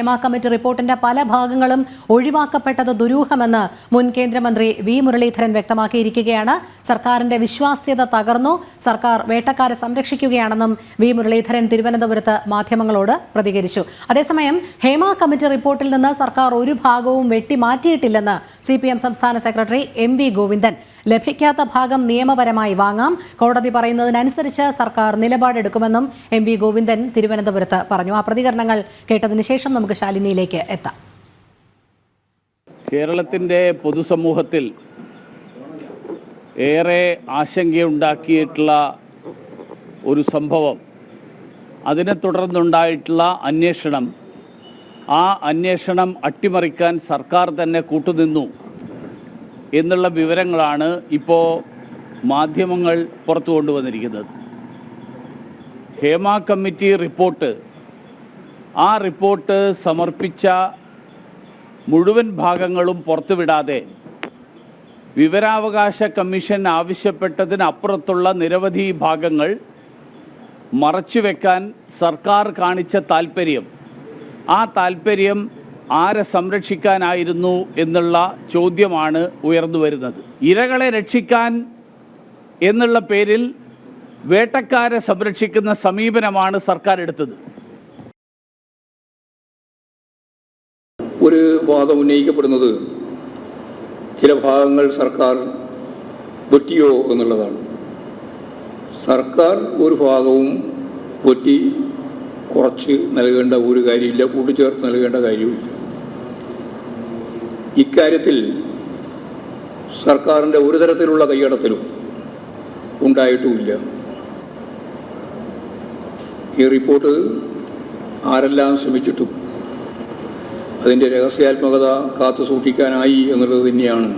Hema committee റിപ്പോർട്ടിന്റെ പല ഭാഗങ്ങളും ഒഴിവാക്കപ്പെട്ടത് ദുരൂഹമെന്ന് മുൻ കേന്ദ്രമന്ത്രി വി മുരളീധരൻ വ്യക്തമാക്കിയിരിക്കുകയാണ്. സർക്കാരിന്റെ വിശ്വാസ്യത തകർന്നു. സർക്കാർ വേട്ടക്കാരെ സംരക്ഷിക്കുകയാണെന്നും വി മുരളീധരൻ തിരുവനന്തപുരത്ത് മാധ്യമങ്ങളോട് പ്രതികരിച്ചു. അതേസമയം ഹേമ കമ്മിറ്റി റിപ്പോർട്ടിൽ നിന്ന് സർക്കാർ ഒരു ഭാഗവും വെട്ടിമാറ്റിയിട്ടില്ലെന്ന് സി പി എം സംസ്ഥാന സെക്രട്ടറി എം വി ഗോവിന്ദൻ. ലഭിക്കാത്ത ഭാഗം നിയമപരമായി വാങ്ങാം. കോടതി പറയുന്നതിനനുസരിച്ച് സർക്കാർ നിലപാടെടുക്കുമെന്നും എം വി ഗോവിന്ദൻ തിരുവനന്തപുരത്ത് പറഞ്ഞു. ആ പ്രതികരണങ്ങൾ കേട്ടതിന് ശേഷം നമുക്ക് ശാലിനിയിലേക്ക് എത്താം. കേരളത്തിന്റെ പൊതുസമൂഹത്തിൽ ഏറെ ആശങ്കയുണ്ടാക്കിയിട്ടുള്ള ഒരു സംഭവം അതിനെ തുടർന്നുണ്ടായിട്ടുള്ള അന്വേഷണം ആ അന്വേഷണം അട്ടിമറിക്കാൻ സർക്കാർ തന്നെ കൂട്ടുനിന്നു എന്നുള്ള വിവരങ്ങളാണ് ഇപ്പോൾ മാധ്യമങ്ങൾ പുറത്തു കൊണ്ടുവന്നിരിക്കുന്നത്. ഹേമ കമ്മിറ്റി റിപ്പോർട്ട് ആ റിപ്പോർട്ട് സമർപ്പിച്ച മുഴുവൻ ഭാഗങ്ങളും പുറത്തുവിടാതെ വിവരാവകാശ കമ്മീഷൻ ആവശ്യപ്പെട്ടതിനപ്പുറത്തുള്ള നിരവധി ഭാഗങ്ങൾ മറച്ചുവെക്കാൻ സർക്കാർ കാണിച്ച താൽപ്പര്യം ആ താൽപ്പര്യം ആരെ സംരക്ഷിക്കാനായിരുന്നു എന്നുള്ള ചോദ്യമാണ് ഉയർന്നു വരുന്നത് ഇരകളെ രക്ഷിക്കാൻ എന്നുള്ള പേരിൽ വേട്ടക്കാരെ സംരക്ഷിക്കുന്ന സമീപനമാണ് സർക്കാർ എടുത്തത്. ഒരു വാദം ഉന്നയിക്കപ്പെടുന്നത് ചില ഭാഗങ്ങൾ സർക്കാർ വെട്ടിയോ എന്നുള്ളതാണ്. സർക്കാർ ഒരു ഭാഗവും വെട്ടി കുറച്ച് നൽകേണ്ട ഒരു കാര്യമില്ല കൂട്ടിച്ചേർത്ത് നൽകേണ്ട കാര്യമില്ല ഇക്കാര്യത്തിൽ സർക്കാരിന്റെ ഒരു തരത്തിലുള്ള കൈയടത്തിലും ഉണ്ടായിട്ടുമില്ല. ഈ റിപ്പോർട്ട് ആരെല്ലാം ശ്രമിച്ചിട്ടും അതിന്റെ രഹസ്യാത്മകത കാത്തു സൂക്ഷിക്കാനായി എന്നുള്ളത് തന്നെയാണ്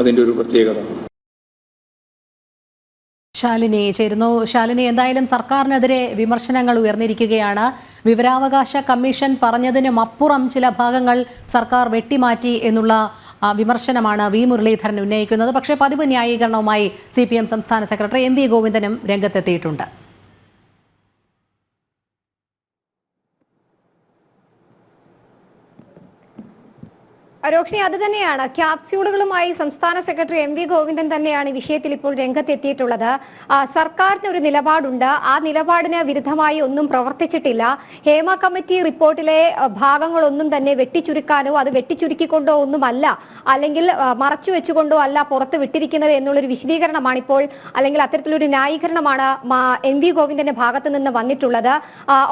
അതിന്റെ ഒരു പ്രത്യേകത. ശാലിനി ചേരുന്നു. ശാലിനി എന്തായാലും സർക്കാരിനെതിരെ വിമർശനങ്ങൾ ഉയർന്നിരിക്കുകയാണ്. വിവരാവകാശ കമ്മീഷൻ പറഞ്ഞതിനും അപ്പുറം ചില ഭാഗങ്ങൾ സർക്കാർ വെട്ടിമാറ്റി എന്നുള്ള വിമർശനമാണ് വി. മുരളീധരൻ ഉന്നയിക്കുന്നത്. പക്ഷേ പതിവ് ന്യായീകരണവുമായി സി സംസ്ഥാന സെക്രട്ടറി എം വി ഗോവിന്ദനും രംഗത്തെത്തിയിട്ടുണ്ട്. രോഹിണി അത് തന്നെയാണ്. ക്യാപ്സ്യൂളുകളുമായി സംസ്ഥാന സെക്രട്ടറി എം വി ഗോവിന്ദൻ തന്നെയാണ് വിഷയത്തിൽ ഇപ്പോൾ രംഗത്തെത്തിയിട്ടുള്ളത്. സർക്കാരിന് ഒരു നിലപാടുണ്ട്. ആ നിലപാടിന് വിരുദ്ധമായി ഒന്നും പ്രവർത്തിച്ചിട്ടില്ല. ഹേമ കമ്മിറ്റി റിപ്പോർട്ടിലെ ഭാഗങ്ങളൊന്നും തന്നെ വെട്ടിച്ചുരുക്കാനോ അത് വെട്ടിച്ചുരുക്കിക്കൊണ്ടോ ഒന്നുമല്ല. അല്ലെങ്കിൽ മറച്ചു വെച്ചുകൊണ്ടോ അല്ല പുറത്ത് വിട്ടിരിക്കുന്നത് എന്നുള്ളൊരു വിശദീകരണമാണ് ഇപ്പോൾ അല്ലെങ്കിൽ അത്തരത്തിലൊരു ന്യായീകരണമാണ് എം വി ഗോവിന്ദന്റെ ഭാഗത്ത് നിന്ന് വന്നിട്ടുള്ളത്.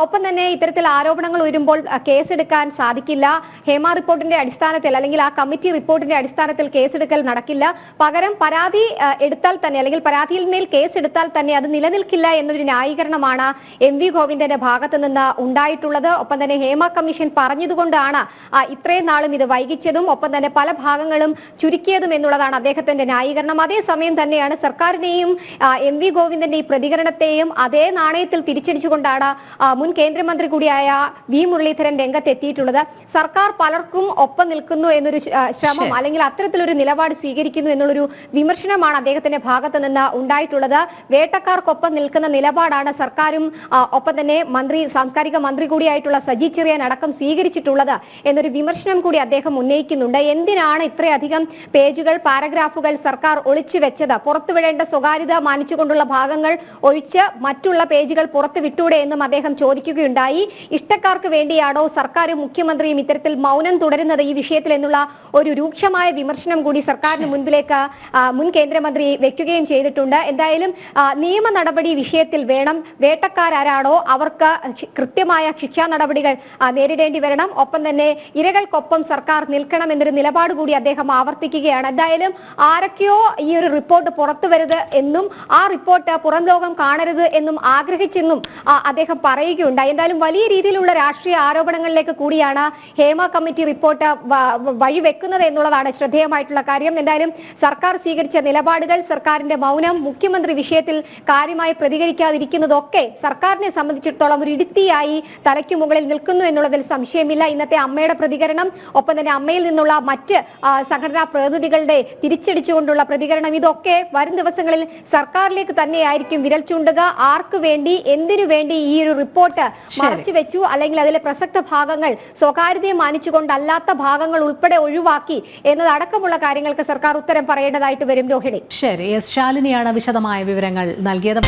ഒപ്പം തന്നെ ഇത്തരത്തിൽ ആരോപണങ്ങൾ ഉയരുമ്പോൾ കേസെടുക്കാൻ സാധിക്കില്ല. ഹേമ റിപ്പോർട്ടിന്റെ അടിസ്ഥാനത്തിൽ അല്ലെങ്കിൽ ആ കമ്മിറ്റി റിപ്പോർട്ടിന്റെ അടിസ്ഥാനത്തിൽ കേസെടുക്കൽ നടക്കില്ല. പകരം പരാതി എടുത്താൽ തന്നെ അല്ലെങ്കിൽ പരാതിയിൽ മേൽ കേസ് എടുത്താൽ തന്നെ അത് നിലനിൽക്കില്ല എന്നൊരു ന്യായീകരണമാണ് എം വി ഗോവിന്ദന്റെ ഭാഗത്ത് നിന്ന് ഉണ്ടായിട്ടുള്ളത്. ഒപ്പം തന്നെ ഹേമ കമ്മീഷൻ പറഞ്ഞതുകൊണ്ടാണ് ഇത്രയും നാളും ഇത് വൈകിച്ചതും ഒപ്പം തന്നെ പല ഭാഗങ്ങളും ചുരുക്കിയതും എന്നുള്ളതാണ് അദ്ദേഹത്തിന്റെ ന്യായീകരണം. അതേസമയം തന്നെയാണ് സർക്കാരിനെയും എം വി ഗോവിന്ദന്റെ ഈ പ്രതികരണത്തെയും അതേ നാണയത്തിൽ തിരിച്ചടിച്ചുകൊണ്ടാണ് മുൻ കേന്ദ്രമന്ത്രി കൂടിയായ വി മുരളീധരൻ രംഗത്തെത്തിയിട്ടുള്ളത്. സർക്കാർ പലർക്കും ഒപ്പം നിൽക്കുന്നു എന്നൊരു ശ്രമം അല്ലെങ്കിൽ അത്തരത്തിലൊരു നിലപാട് സ്വീകരിക്കുന്നു എന്നുള്ളൊരു വിമർശനമാണ് അദ്ദേഹത്തിന്റെ ഭാഗത്ത് നിന്ന് ഉണ്ടായിട്ടുള്ളത്. വേട്ടക്കാർക്കൊപ്പം നിൽക്കുന്ന നിലപാടാണ് സർക്കാരും ഒപ്പം തന്നെ മന്ത്രി സാംസ്കാരിക മന്ത്രി കൂടിയായിട്ടുള്ള സജി ചെറിയാൻ അടക്കം സ്വീകരിച്ചിട്ടുള്ളത് എന്നൊരു വിമർശനം കൂടി അദ്ദേഹം ഉന്നയിക്കുന്നുണ്ട്. എന്തിനാണ് ഇത്രയധികം പേജുകൾ പാരഗ്രാഫുകൾ സർക്കാർ ഒളിച്ചു വെച്ചത്? പുറത്തുവിടേണ്ട സ്വകാര്യത മാനിച്ചുകൊണ്ടുള്ള ഭാഗങ്ങൾ ഒഴിച്ച് മറ്റുള്ള പേജുകൾ പുറത്തു വിട്ടൂടെ എന്നും അദ്ദേഹം ചോദിക്കുകയുണ്ടായി. ഇഷ്ടക്കാർക്ക് വേണ്ടിയാണോ സർക്കാരും മുഖ്യമന്ത്രിയും ഇത്തരത്തിൽ മൗനം തുടരുന്നത്? ഈ വിഷയത്തിൽ എന്നുള്ള ഒരു രൂക്ഷമായ വിമർശനം കൂടി സർക്കാരിന് മുൻപിലേക്ക് മുൻ കേന്ദ്രമന്ത്രി വെക്കുകയും ചെയ്തിട്ടുണ്ട്. എന്തായാലും നിയമ നടപടി വിഷയത്തിൽ വേണം. വേട്ടക്കാരാരാണോ അവർക്ക് കൃത്യമായ ശിക്ഷാ നടപടികൾ നേരിടേണ്ടി വരണം. ഒപ്പം തന്നെ ഇരകൾക്കൊപ്പം സർക്കാർ നിൽക്കണം എന്നൊരു നിലപാട് കൂടി അദ്ദേഹം ആവർത്തിക്കുകയാണ്. എന്തായാലും ആരൊക്കെയോ ഈ ഒരു റിപ്പോർട്ട് പുറത്തു വരുത് എന്നും ആ റിപ്പോർട്ട് പുറം ലോകം കാണരുത് എന്നും ആഗ്രഹിച്ചെന്നും അദ്ദേഹം പറയുകയുണ്ടായി. എന്തായാലും വലിയ രീതിയിലുള്ള രാഷ്ട്രീയ ആരോപണങ്ങളിലേക്ക് കൂടിയാണ് ഹേമ കമ്മിറ്റി റിപ്പോർട്ട് വഴിവെക്കുന്നത് എന്നുള്ളതാണ് ശ്രദ്ധേയമായിട്ടുള്ള കാര്യം. എന്തായാലും സർക്കാർ സ്വീകരിച്ച നിലപാടുകൾ സർക്കാരിന്റെ മൗനം മുഖ്യമന്ത്രി വിഷയത്തിൽ കാര്യമായി പ്രതികരിക്കാതിരിക്കുന്നതൊക്കെ സർക്കാരിനെ സംബന്ധിച്ചിടത്തോളം ഒരു ഇടുത്തിയായി തലയ്ക്ക് മുകളിൽ നിൽക്കുന്നു എന്നുള്ളതിൽ സംശയമില്ല. ഇന്നത്തെ അമ്മയുടെ പ്രതികരണം ഒപ്പം തന്നെ അമ്മയിൽ നിന്നുള്ള മറ്റ് സംഘടനാ പ്രതിനിധികളുടെ തിരിച്ചടിച്ചുകൊണ്ടുള്ള പ്രതികരണം ഇതൊക്കെ വരും ദിവസങ്ങളിൽ സർക്കാരിലേക്ക് തന്നെയായിരിക്കും വിരൽ ചൂണ്ടുക. ആർക്കു വേണ്ടി എന്തിനു വേണ്ടി ഈ ഒരു റിപ്പോർട്ട് മറച്ചു വെച്ചു? അല്ലെങ്കിൽ അതിലെ പ്രസക്ത ഭാഗങ്ങൾ സ്വകാര്യതയെ മാനിച്ചുകൊണ്ടല്ലാത്ത ഭാഗങ്ങൾ ഉൾപ്പെടെ ഒഴിവാക്കി എന്നതടക്കമുള്ള കാര്യങ്ങൾക്ക് സർക്കാർ ഉത്തരം പറയേണ്ടതായിട്ട് വരും രോഹിണി. ശരി എസ് ശാലിനിയാണ് വിശദമായ വിവരങ്ങൾ നൽകിയത്.